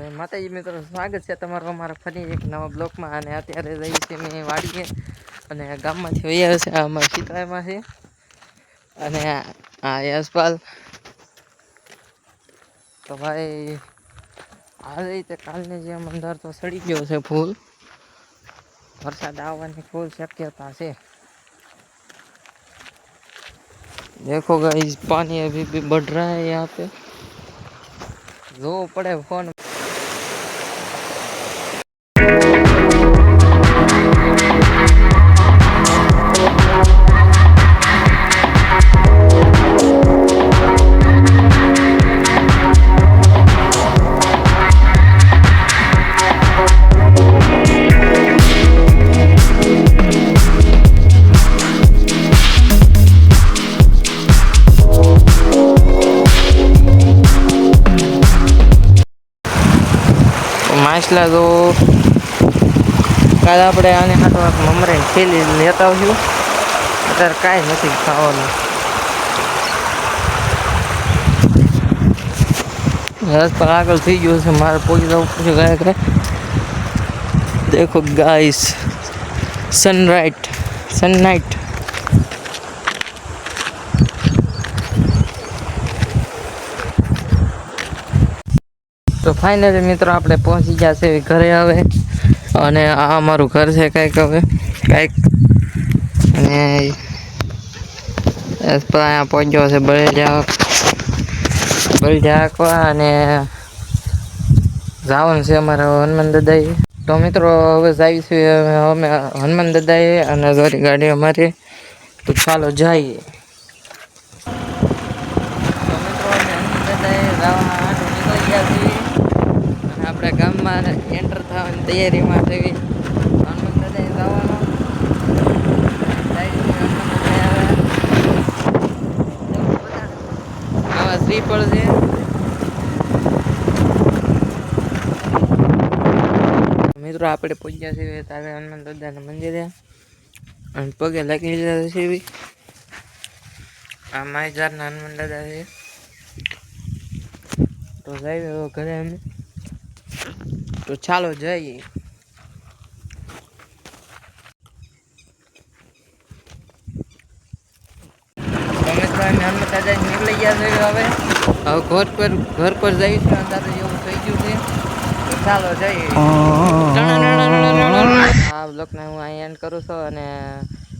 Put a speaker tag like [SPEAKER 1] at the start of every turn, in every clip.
[SPEAKER 1] જય માતાજી મિત્રો સ્વાગત છે તમારું અમારા ફરી એક નવા બ્લોકમાં અને અત્યારે જઈએ છીએ મેં વાડીએ અને ગામમાંથી વહી છે આ અમારા શીતળામાં છે અને આ યશપાલ તો ભાઈ આ રીતે કાલની જેમ અંદર તો સડી ગયો છે ફૂલ વરસાદ આવવાની ફૂલ શક્યતા છે देखो गाइस पानी अभी भी बढ़ रहा है यहाँ पे જોવો પડે ફોન માછલા તો કાલે આપણે આને હાથમાં મમરે ખેલી લેતા આવ્યું અત્યારે કાંઈ નથી ખાવાનું. રસ પર આગળ થઈ ગયો છે મારે પહોંચી જવું પડશે ગયા કરે દેખો ગાઈસ સનરાઈટ સનનાઇટ તો ફાઇનલી મિત્રો આપણે પહોંચી ગયા છે ઘરે હવે. અને આ અમારું ઘર છે કંઈક હવે. કંઈક. અને અહીંયા પહોંચ્યો છે બળજા બળજા હાંકવા અને જવાનું છે અમારે હનુમાન દાદાએ. તો મિત્રો હવે જઈશું. અમે હનુમાન દાદાએ અને દોરી ગાડી અમારી. તો ચાલો જઈએ તો મિત્રો અમે હનુમાન દાદાએ જવા હાટુ નીકળી ગયા છીએ અને ગામમાં એન્ટર થવાની તૈયારીમાં થઈ હનુમાન દાદાએ જવાનો. આવા. શ્રીફળ છે. મિત્રો, આપણે પૂજ્યા છીએ તારે હનુમાન દાદાના મંદિરે. અને પગે લાગી લીધા છે આ માયજારના હનુમાન દાદા છે. તો હવે ઘરે અમે. તો ચાલો જઈએ. હનુમાન નીકળી ગયા છે હવે. હવે ઘર પર ઘર પર જઈશું અંદાજે એવું થઈ ગયું છે. ચાલો જઈએ. આ બ્લોગને હું એન્ડ કરું છું અને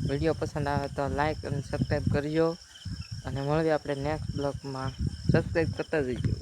[SPEAKER 1] વીડિયો પસંદ આવે તો લાઈક અને સબસ્ક્રાઈબ કરજો. અને મળીએ આપણે નેક્સ્ટ બ્લોગમાં સબસ્ક્રાઈબ કરતા જઈજો.